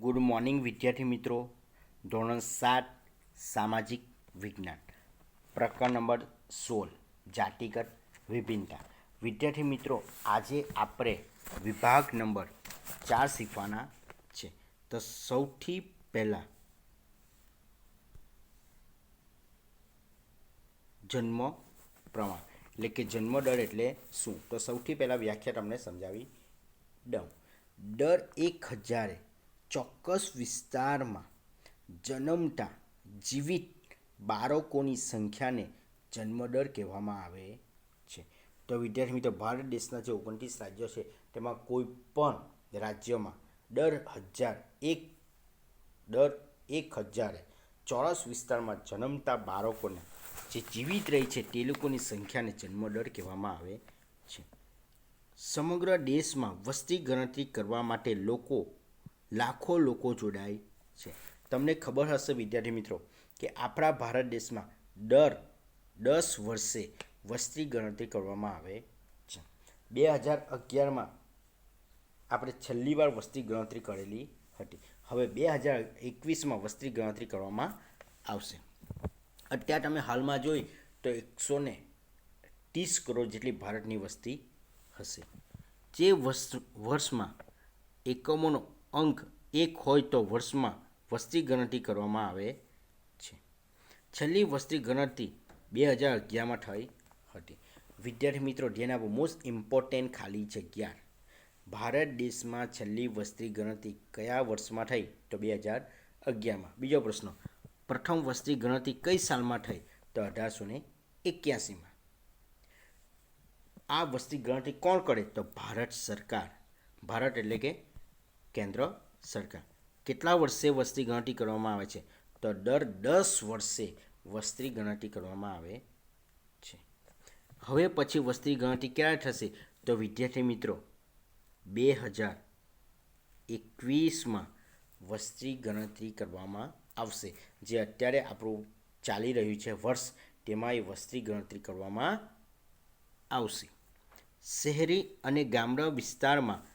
Good morning, વિદ્યાર્થી મિત્રો. ધોરણ સાત, સામાજિક વિજ્ઞાન. પ્રકરણ નંબર સોળ, જાતિગત વિભિન્નતા. વિદ્યાર્થી મિત્રો, આજે આપણે વિભાગ નંબર ચાર શીખવાના છે. તો સૌથી પહેલાં જન્મ પ્રમાણ, એટલે કે જન્મ દર એટલે શું? તો સૌથી પહેલાં વ્યાખ્યા તમને સમજાવી દઉં. દર એક હજારે ચોક્કસ વિસ્તારમાં જન્મતા જીવિત બાળકોની સંખ્યાને જન્મદર કહેવામાં આવે છે. તો વિદ્યાર્થી મિત્રો, ભારત દેશના જે ઓગણત્રીસ રાજ્યો છે, તેમાં કોઈ પણ રાજ્યમાં દર હજાર એક, દર એક હજારે ચોરસ વિસ્તારમાં જન્મતા બાળકોને જે જીવિત રહી છે, તે લોકોની સંખ્યાને જન્મદર કહેવામાં આવે છે. સમગ્ર દેશમાં વસ્તી ગણતરી કરવા માટે લોકો લાખો લોકો જોડાય છે. તમને ખબર હશે વિદ્યાર્થી મિત્રો કે આપણા ભારત દેશમાં દર દસ વર્ષે વસ્તી ગણતરી કરવામાં આવે છે. બે હજાર અગિયારમાં આપણે છેલ્લી વાર વસ્તી ગણતરી કરેલી હતી. હવે બે હજાર એકવીસમાં વસ્તી ગણતરી કરવામાં આવશે. અત્યારે તમે હાલમાં જોઈ તો એકસો ને ત્રીસ કરોડ જેટલી ભારતની વસ્તી હશે. જે વર્ષ વર્ષમાં એકમોનો અંક એક હોય તો વર્ષમાં વસ્તી ગણતરી કરવામાં આવે છે. છેલ્લી વસ્તી ગણતરી બે હજાર અગિયારમાં થઈ હતી. વિદ્યાર્થી મિત્રો, ધ્યાન આપો મોસ્ટ ઇમ્પોર્ટન્ટ ખાલી જગ્યા. ભારત દેશમાં છેલ્લી વસ્તી ગણતરી કયા વર્ષમાં થઈ? તો બે હજાર અગિયારમાં. બીજો પ્રશ્ન, પ્રથમ વસ્તી ગણતરી કઈ સાલમાં થઈ? તો અઢારસો ને એક્યાસીમાં. આ વસ્તી ગણતરી કોણ કરે? તો ભારત સરકાર. ભારત એટલે કે કેન્દ્ર સરકાર. કેટલા વર્ષે વસ્તી ગણતરી કરવામાં આવે છે? તો દર દસ વર્ષે વસ્તી ગણતરી કરવામાં આવે છે. હવે પછી વસ્તી ગણતરી ક્યારે થશે? તો વિદ્યાર્થી મિત્રો, બે હજાર એકવીસમાં વસ્તી ગણતરી કરવામાં આવશે. જે અત્યારે આપણું ચાલી રહ્યું છે વર્ષ, તેમાં એ વસ્તી ગણતરી કરવામાં આવશે. શહેરી અને ગામડા વિસ્તારમાં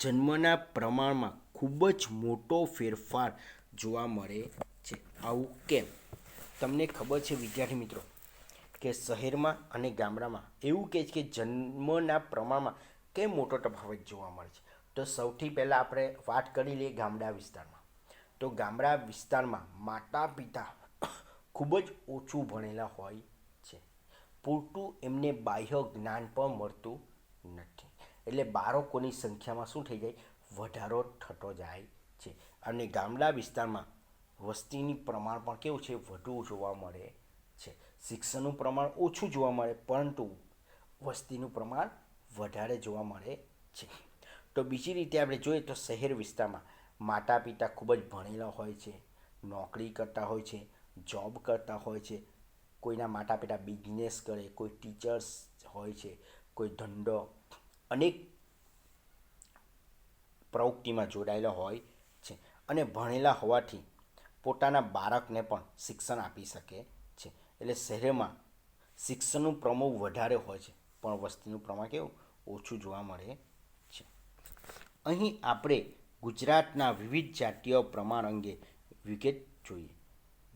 જન્મના પ્રમાણમાં ખૂબ જ મોટો ફેરફાર જોવા મળે છે. આવું કેમ? તમને ખબર છે વિદ્યાર્થી મિત્રો, કે શહેરમાં અને ગામડામાં એવું કહે છે કે જન્મના પ્રમાણમાં કેમ મોટો તફાવત જોવા મળે છે. તો સૌથી પહેલાં આપણે વાત કરી લઈએ ગામડા વિસ્તારમાં. તો ગામડા વિસ્તારમાં માતા પિતા ખૂબ જ ઓછું ભણેલા હોય છે. પૂરતું એમને બાહ્ય જ્ઞાન પણ મળતું નથી. એટલે બાળકોની સંખ્યામાં શું થઈ જાય? વધારો થતો જાય છે. અને ગામડા વિસ્તારમાં વસ્તીની પ્રમાણ પણ કેવું છે? વધુ જોવા મળે છે. શિક્ષણનું પ્રમાણ ઓછું જોવા મળે, પરંતુ વસ્તીનું પ્રમાણ વધારે જોવા મળે છે. તો બીજી રીતે આપણે જોઈએ તો શહેર વિસ્તારમાં માતા પિતા ખૂબ જ ભણેલા હોય છે, નોકરી કરતા હોય છે, જોબ કરતા હોય છે. કોઈના માતા પિતા બિઝનેસ કરે, કોઈ ટીચર્સ હોય છે, કોઈ ધંધો અનેક પ્રવૃત્તિમાં જોડાયેલા હોય છે અને ભણેલા હોવાથી પોતાના બાળકને પણ શિક્ષણ આપી શકે છે. એટલે શહેરમાં શિક્ષણનું પ્રમાણ વધારે હોય છે. પણ વસ્તીનું પ્રમાણ કેવું? ઓછું જોવા મળે છે. અહીં આપણે ગુજરાતના વિવિધ જાતીય પ્રમાણ અંગે વિગત જોઈએ.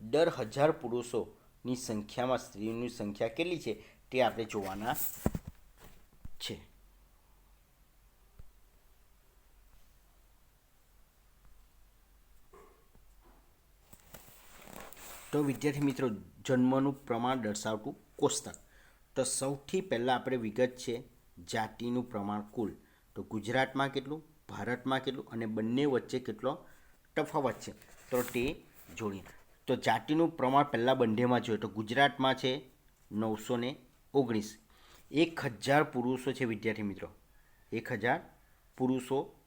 દર હજાર પુરુષોની સંખ્યામાં સ્ત્રીઓની સંખ્યા કેટલી છે તે આપણે જોવાના છે. તો વિદ્યાર્થી મિત્રો, જન્મનું પ્રમાણ દર્શાવતું કોષ્ટક. તો સૌથી પહેલાં આપણે વિગત છે, જાતિનું પ્રમાણ કુલ. તો ગુજરાતમાં કેટલું, ભારતમાં કેટલું અને બંને વચ્ચે કેટલો તફાવત છે? તો તે જોઈએ તો જાતિનું પ્રમાણ પહેલાં બંનેમાં જોઈએ તો ગુજરાતમાં છે નવસો ને ઓગણીસ. એક હજાર પુરુષો છે વિદ્યાર્થી મિત્રો. એક હજાર પુરુષો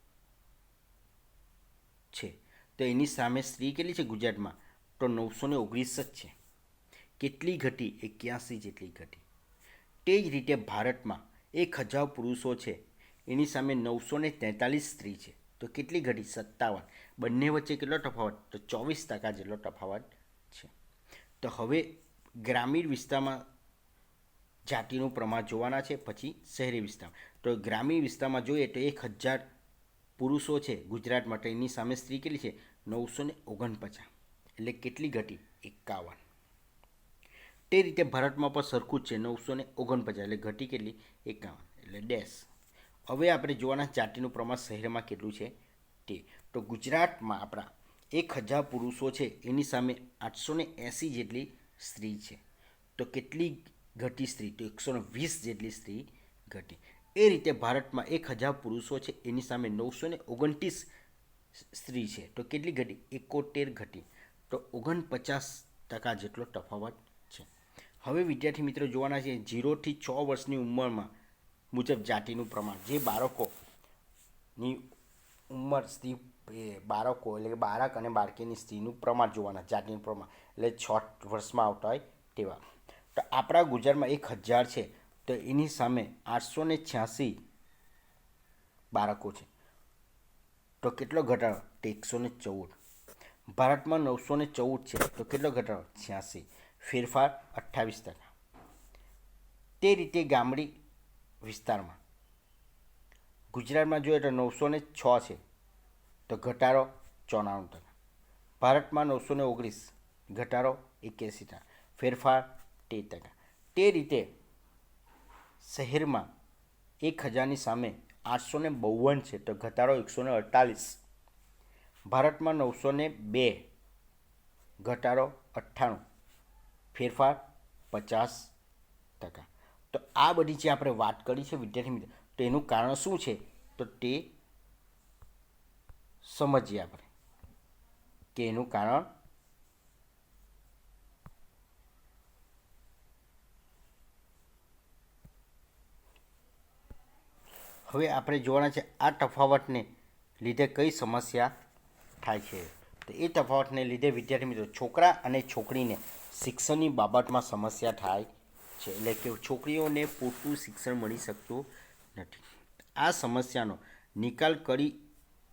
છે. તો એની સામે સ્ત્રી કેટલી છે ગુજરાતમાં? તો નવસો ને ઓગણીસ જ છે. કેટલી ઘટી? એક્યાસી જેટલી ઘટી. તે જ રીતે ભારતમાં એક હજાર પુરુષો છે. એની સામે નવસો ને તેતાલીસ સ્ત્રી છે. તો કેટલી ઘટી? સત્તાવન. બંને વચ્ચે કેટલો તફાવત? તો ચોવીસ ટકા જેટલો તફાવત છે. તો હવે ગ્રામીણ વિસ્તારમાં જાતિનું પ્રમાણ જોવાના છે, પછી શહેરી વિસ્તાર તો ગ્રામીણ વિસ્તારમાં જોઈએ તો એક હજાર પુરુષો છે ગુજરાત માટે. એની સામે સ્ત્રી કેટલી છે? નવસો ને ઓગણપચાસ. એટલે કેટલી ઘટી? એકાવન. તે રીતે ભારતમાં પણ સરખું જ છે, નવસો ને ઓગણપચાસ. એટલે ઘટી કેટલી? એકાવન. એટલે ડેશ. હવે આપણે જોવાના જાતિનું પ્રમાણ શહેરમાં કેટલું છે? તે. તો ગુજરાતમાં આપણા એક હજાર પુરુષો છે, એની સામે આઠસો ને એંસી જેટલી સ્ત્રી છે. તો કેટલી ઘટી સ્ત્રી? તો એકસો ને વીસ જેટલી સ્ત્રી ઘટી. એ રીતે ભારતમાં એક હજાર પુરુષો છે, એની સામે નવસો ને ઓગણત્રીસ સ્ત્રી છે. તો કેટલી ઘટી? એકોતેર ઘટી. તો ઓગણપચાસ ટકા જેટલો તફાવત છે. હવે વિદ્યાર્થી મિત્રો જોવાના છે ઝીરોથી છ વર્ષની ઉંમરમાં મુજબ જાતિનું પ્રમાણ. જે બાળકોની ઉંમર સ્ત્રી બાળકો એટલે કે બાળક અને બાળકીની સ્ત્રીનું પ્રમાણ જોવાના, જાતિનું પ્રમાણ. એટલે છ વર્ષમાં આવતા હોય તેવા. તો આપણા ગુજરાતમાં એક હજાર છે, તો એની સામે આઠસો ને છ્યાસી બાળકો છે. તો કેટલો ઘટાડો? તો એકસો ને ચૌદ. ભારતમાં નવસો ને ચૌદ છે, તો કેટલો ઘટાડો? છ્યાસી. ફેરફાર અઠ્ઠાવીસ ટકા. તે રીતે ગામડી વિસ્તારમાં. ગુજરાતમાં જોઈએ તો નવસો ને છ છે, તો ઘટાડો ચોરાણું ટકા. ભારતમાં નવસો ને ઓગણીસ, ઘટાડો એક્યાસી ટકા. ફેરફાર તેર ટકા. તે રીતે શહેરમાં એક હજારની સામે આઠસો ને બાવન છે, તો ઘટાડો એકસો ને અડતાલીસ. ભારતમાં નવસો ને બે ઘટાડો અઠ્ઠાણું, ફેરફાર પચાસ ટકા. તો આ બધી જે આપણે વાત કરી છે વિદ્યાર્થી મિત્રો, તો એનું કારણ શું છે? તો તે સમજીએ આપણે કે એનું કારણ હવે આપણે જોવાના છે આ તફાવતને લીધે કઈ સમસ્યા થાય છે. તો એ તફાવતને લીધે વિદ્યાર્થી મિત્રો, છોકરા અને છોકરીને શિક્ષણની બાબતમાં સમસ્યા થાય છે. એટલે કે છોકરીઓને પૂરતું શિક્ષણ મળી શકતું નથી. આ સમસ્યાનો નિકાલ કઈ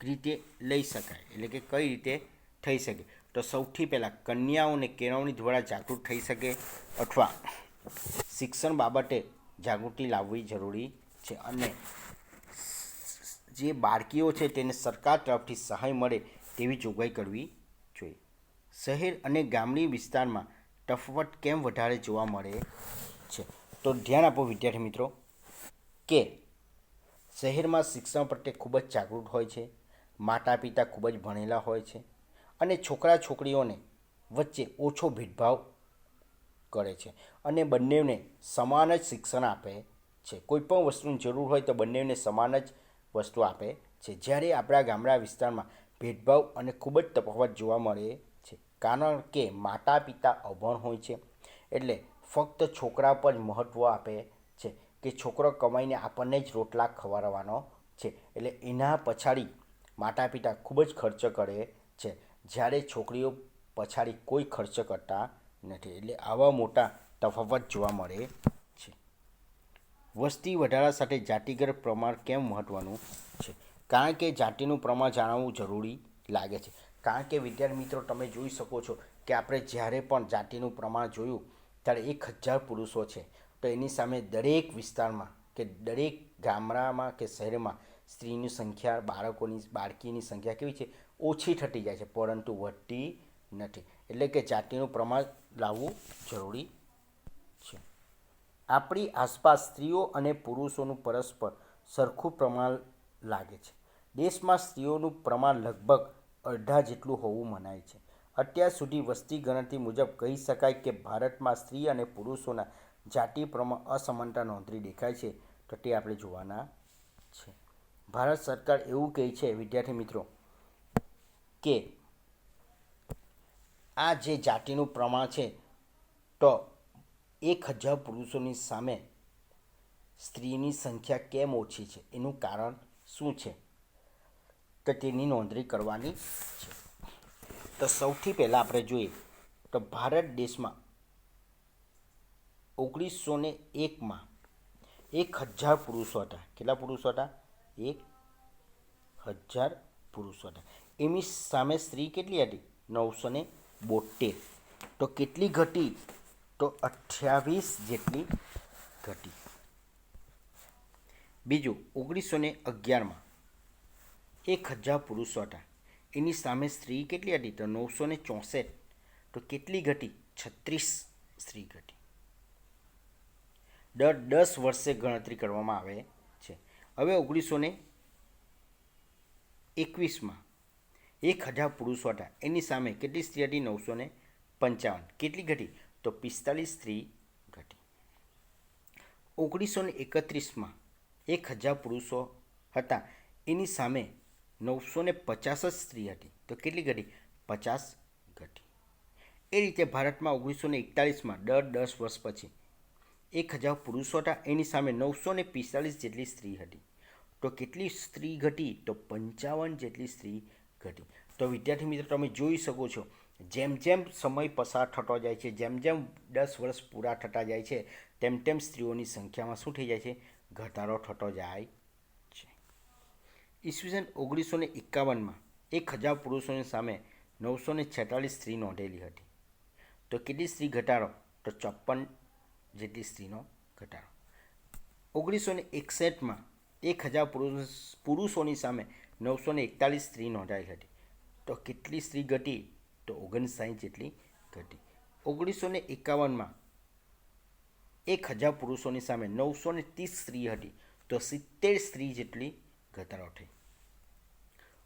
રીતે લઈ શકાય? એટલે કે કઈ રીતે થઈ શકે? તો સૌથી પહેલાં કન્યાઓને કેળવણી દ્વારા જાગૃત થઈ શકે અથવા શિક્ષણ બાબતે જાગૃતિ લાવવી જરૂરી છે. અને જે બાળકીઓ છે, તેને સરકાર તરફથી સહાય મળે તેવી જોગવાઈ કરવી જોઈએ. શહેર અને ગામડી વિસ્તારમાં તફવટ કેમ વધારે જોવા મળે છે? તો ધ્યાન આપો વિદ્યાર્થી મિત્રો, કે શહેરમાં શિક્ષણ પ્રત્યે ખૂબ જ જાગૃત હોય છે માતા પિતા ખૂબ જ ભણેલા હોય છે અને છોકરા છોકરીઓને વચ્ચે ઓછો ભેદભાવ કરે છે અને બંનેને સમાન જ શિક્ષણ આપે છે. કોઈ પણ વસ્તુની જરૂર હોય તો બંનેને સમાન જ વસ્તુ આપે છે. જ્યારે આપણા ગામડા વિસ્તારમાં ભેદભાવ અને ખૂબ જ તફાવત જોવા મળે છે. કારણ કે માતા પિતા અભણ હોય છે એટલે ફક્ત છોકરા પર મહત્ત્વ આપે છે કે છોકરો કમાઈને આપણને જ રોટલા ખવડાવવાનો છે. એટલે એના પછાડી માતા પિતા ખૂબ જ ખર્ચ કરે છે. જ્યારે છોકરીઓ પછાડી કોઈ ખર્ચ કરતા નથી. એટલે આવા મોટા તફાવત જોવા મળે છે. વસ્તી વધારા સાથે જાતિગત પ્રમાણ કેમ મહત્ત્વનું છે? કારણ કે જાતિનું પ્રમાણ જાણવું જરૂરી લાગે છે. કારણ કે વિદ્યાર્થી મિત્રો, તમે જોઈ શકો છો કે આપણે જ્યારે પણ જાતિનું પ્રમાણ જોયું, ત્યારે એક હજાર પુરુષો છે. તો એની સામે દરેક વિસ્તારમાં કે દરેક ગામડામાં કે શહેરમાં સ્ત્રીની સંખ્યા, બાળકોની, બાળકીની સંખ્યા કેવી છે? ઓછી થતી જાય છે, પરંતુ વધતી નથી. એટલે કે જાતિનું પ્રમાણ લાવવું જરૂરી છે. આપણી આસપાસ સ્ત્રીઓ અને પુરુષોનું પરસ્પર સરખું પ્રમાણ લાગે છે. દેશમાં સ્ત્રીઓનું પ્રમાણ લગભગ અડધા જેટલું હોવું મનાય છે. અત્યાર સુધી વસ્તી ગણતરી મુજબ કહી શકાય કે ભારતમાં સ્ત્રી અને પુરુષોના જાતિ પ્રમાણ અસમાનતા નોંધરી દેખાય છે. તો તે આપણે જોવાના છે. ભારત સરકાર એવું કહે છે, વિદ્યાર્થી મિત્રો, કે આ જે જાતિનું પ્રમાણ છે, તો એક હજાર પુરુષોની સામે સ્ત્રીની સંખ્યા કેમ ઓછી છે? એનું કારણ શું છે? તો તેની નોંધણી કરવાની છે. તો સૌથી પહેલાં આપણે જોઈએ તો ભારત દેશમાં ઓગણીસો ને એકમાં એક હજાર પુરુષો હતા. કેટલા પુરુષો હતા? એક હજાર પુરુષો હતા. એમની સામે સ્ત્રી કેટલી હતી? નવસો ને બોતેર તો કેટલી ઘટી? તો અઠ્યાવીસ જેટલી ઘટી. બીજું, ઓગણીસો ને અગિયારમાં એક હજાર પુરુષો હતા. એની સામે સ્ત્રી કેટલી હતી? તો નવસો ને ચોસઠ. તો કેટલી ઘટી? છત્રીસ સ્ત્રી ઘટી. દર દસ વર્ષે ગણતરી કરવામાં આવે છે. હવે ઓગણીસો ને એકવીસમાં એક હજાર પુરુષો હતા. એની સામે કેટલી સ્ત્રી હતી? નવસો ને પંચાવન. કેટલી ઘટી? તો પિસ્તાલીસ સ્ત્રી ઘટી. ઓગણીસો ને એકત્રીસમાં એક હજાર પુરુષો હતા. એની સામે નવસો ને પચાસ જ સ્ત્રી હતી. તો કેટલી ઘટી? પચાસ ઘટી. એ રીતે ભારતમાં ઓગણીસો ને એકતાલીસમાં દર દસ વર્ષ પછી એક હજાર પુરુષો હતા. એની સામે નવસો ને પિસ્તાલીસ જેટલી સ્ત્રી હતી. તો કેટલી સ્ત્રી ઘટી? તો પંચાવન જેટલી સ્ત્રી ઘટી. તો વિદ્યાર્થી મિત્રો, તમે જોઈ શકો છો, જેમ જેમ સમય પસાર થતો જાય છે, જેમ જેમ દસ વર્ષ પૂરા થતા જાય છે, તેમ તેમ સ્ત્રીઓની સંખ્યામાં શું થઈ જાય છે? ઘટાડો થતો જાય ઈસવીસન ઓગણીસો ને એકાવનમાં એક હજાર પુરુષોની સામે નવસો ને છેતાલીસ સ્ત્રી નોંધેલી હતી. તો કેટલી સ્ત્રી ઘટાડો? તો ચોપન જેટલી સ્ત્રીનો ઘટાડો. ઓગણીસો ને એકસઠમાં એક હજાર પુરુષ, પુરુષોની સામે નવસો ને એકતાલીસ સ્ત્રી નોંધાઈ હતી. તો કેટલી સ્ત્રી ઘટી? તો ઓગણસાઠ જેટલી ઘટી. ઓગણીસો ને એકાવનમાં એક હજાર પુરુષોની સામે નવસો ને ત્રીસ સ્ત્રી હતી. તો સિત્તેર સ્ત્રી જેટલી થઈ.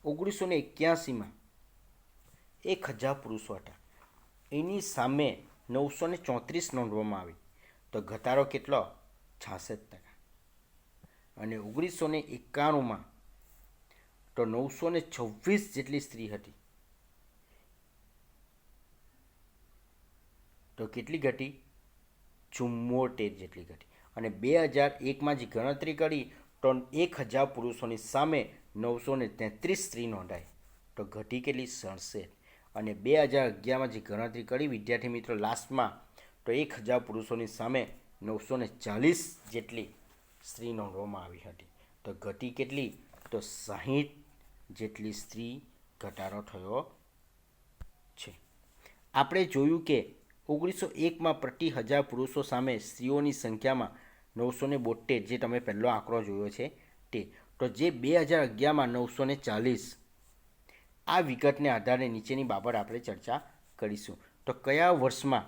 ઓગણીસો ને એક્યાસીમાં એક હજાર પુરુષો હતા. એની સામે નવસો ને ચોત્રીસ નોંધવામાં આવી. તો ઘટાડો કેટલો? છાસઠ ટકા. અને ઓગણીસો ને એકાણુંમાં તો નવસો ને છવ્વીસ જેટલી સ્ત્રી હતી. તો કેટલી ઘટી? ચુમ્મોતેર જેટલી ઘટી. અને બે હજાર એકમાં જે ગણતરી કરી તો એક હજાર પુરુષોની સામે નવસો ને તેત્રીસ સ્ત્રી નોંધાઈ. તો ઘટી કેટલી? સડસઠ અને બે હજાર અગિયારમાં જે ગણતરી કરી, વિદ્યાર્થી મિત્રો, લાસ્ટમાં, તો એક હજાર પુરુષોની સામે નવસો ને ચાલીસ જેટલી સ્ત્રી નોંધવામાં આવી હતી. તો ઘટી કેટલી? તો સાહીઠ જેટલી સ્ત્રી ઘટાડો થયો છે. આપણે જોયું કે ઓગણીસો એકમાં પ્રતિ હજાર પુરુષો સામે સ્ત્રીઓની સંખ્યામાં નવસો ને બોતેર જે તમે પહેલો આંકડો જોયો છે તે. તો જે બે હજાર અગિયારમાં નવસો ને ચાલીસ, આ વિગતને આધારે નીચેની બાબત આપણે ચર્ચા કરીશું. તો કયા વર્ષમાં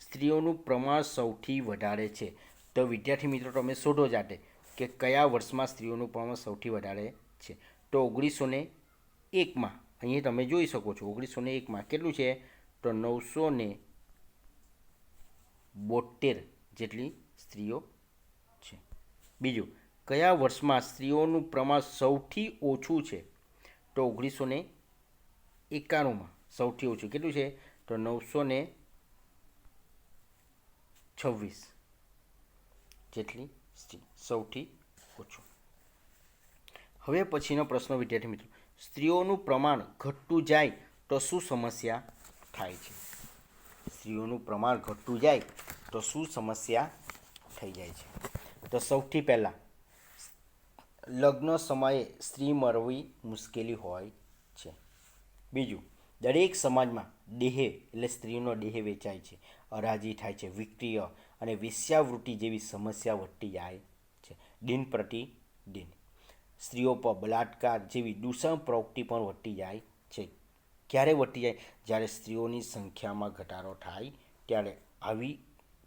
સ્ત્રીઓનું પ્રમાણ સૌથી વધારે છે? તો વિદ્યાર્થી મિત્રો, તમે શોધો જાતે કે કયા વર્ષમાં સ્ત્રીઓનું પ્રમાણ સૌથી વધારે છે? તો ઓગણીસો ને એકમાં, અહીંયા તમે જોઈ શકો છો ઓગણીસો ને એકમાં કેટલું છે? તો નવસો ને બોતેર જેટલી સ્ત્રીઓ છે. બીજું, કયા વર્ષમાં સ્ત્રીઓનું પ્રમાણ સૌથી ઓછું છે? તો ઓગણીસો ને એકાણુંમાં સૌથી ઓછું કેટલું છે? તો નવસો ને છવ્વીસ જેટલી સ્ત્રી, સૌથી ઓછું. હવે પછીનો પ્રશ્ન, વિદ્યાર્થી મિત્રો. સ્ત્રીઓનું પ્રમાણ ઘટતું જાય તો શું સમસ્યા થાય છે? સ્ત્રીઓનું પ્રમાણ ઘટતું જાય તો શું સમસ્યા થઈ જાય છે? તો સૌથી પહેલાં, લગ્ન સમયે સ્ત્રી મળવી મુશ્કેલી હોય છે. બીજું, દરેક સમાજમાં દેહ એટલે સ્ત્રીનો દેહ વેચાય છે. અરાજી થાય છે, વિક્રિય અને વેશ્યાવૃત્તિ જેવી સમસ્યા વધતી જાય છે, દિન પ્રતિ દિન. સ્ત્રીઓ પર બલાત્કાર જેવી દૂષણ પ્રવૃત્તિ પણ વધતી જાય છે. ક્યારે વધતી જાય? જ્યારે સ્ત્રીઓની સંખ્યામાં ઘટાડો થાય, ત્યારે આવી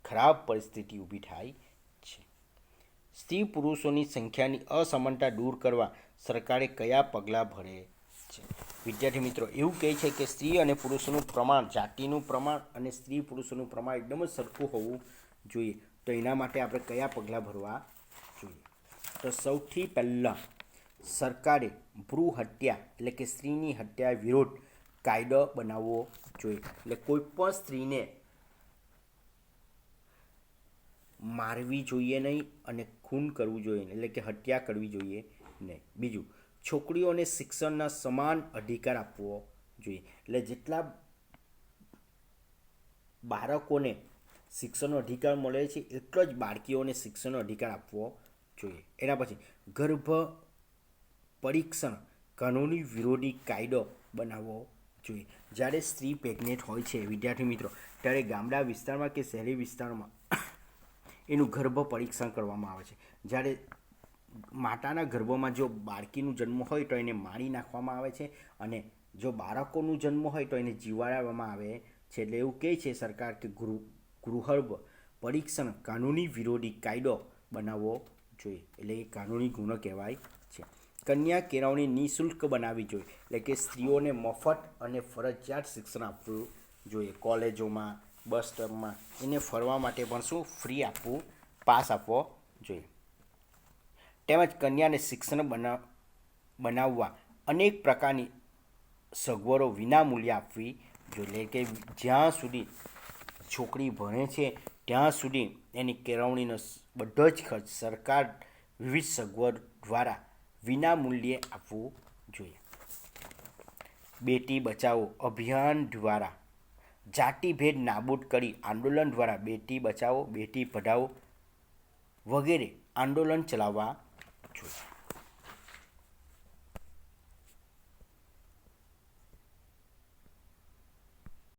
ખરાબ પરિસ્થિતિ ઊભી થાય છે. સ્ત્રી પુરુષોની સંખ્યાની અસમાનતા દૂર કરવા સરકારે કયા પગલાં ભરે છે? વિદ્યાર્થી મિત્રો, એવું કહે છે કે સ્ત્રી અને પુરુષોનું પ્રમાણ, જાતિનું પ્રમાણ અને સ્ત્રી પુરુષોનું પ્રમાણ એકદમ જ સરખું હોવું જોઈએ. તો એના માટે આપણે કયા પગલાં ભરવા જોઈએ? તો સૌથી પહેલાં સરકારે ભ્રૂ હત્યા એટલે કે સ્ત્રીની હત્યા વિરોધ કાયદો બનાવવો જોઈએ. એટલે કોઈ પણ સ્ત્રીને મારવી જોઈએ નહીં અને ખૂન કરવું જોઈએ એટલે કે હત્યા કરવી જોઈએ નહીં. બીજું, છોકરીઓને શિક્ષણના સમાન અધિકાર આપવો જોઈએ. એટલે જેટલા બાળકોને શિક્ષણનો અધિકાર મળે છે, એટલો જ બાળકીઓને શિક્ષણનો અધિકાર આપવો જોઈએ. એના પછી, ગર્ભ પરીક્ષણ કાનૂની વિરોધી કાયદો બનાવવો જોઈએ. જ્યારે સ્ત્રી પ્રેગ્નેન્ટ હોય છે, વિદ્યાર્થી મિત્રો, ત્યારે ગામડા વિસ્તારમાં કે શહેરી વિસ્તારમાં એનું ગર્ભ પરીક્ષણ કરવામાં આવે છે. જ્યારે માતાના ગર્ભમાં જો બાળકીનું જન્મ હોય તો એને મારી નાખવામાં આવે છે અને જો બાળકોનું જન્મ હોય તો એને જીવાડવામાં આવે છે. એટલે એવું કહે છે સરકાર કે ગૃહ, ગૃહર્ભ પરીક્ષણ કાનૂની વિરોધી કાયદો બનાવવો જોઈએ. એટલે એ કાનૂની ગુનો કહેવાય છે. કન્યા કેળવણી નિઃશુલ્ક બનાવવી જોઈએ. એટલે કે સ્ત્રીઓને મફત અને ફરજિયાત શિક્ષણ આપવું જોઈએ. કોલેજોમાં બસ સ્ટોપમાં એને ફરવા માટે પણ શું? ફ્રી આપવું, પાસ આપવો જોઈએ. તેમજ કન્યાને શિક્ષણ બનાવ બનાવવા અનેક પ્રકારની સગવડો વિનામૂલ્યે આપવી જોઈએ. કે જ્યાં સુધી છોકરી ભણે છે, ત્યાં સુધી એની કેળવણીનો બધો જ ખર્ચ સરકાર વિવિધ સગવડ દ્વારા વિનામૂલ્યે આપવું જોઈએ. બેટી બચાવો અભિયાન દ્વારા જાતિભેદ નાબૂદ કરી આંદોલન દ્વારા બેટી બચાવો બેટી પઢાઓ વગેરે આંદોલન ચલાવવા જોઈએ.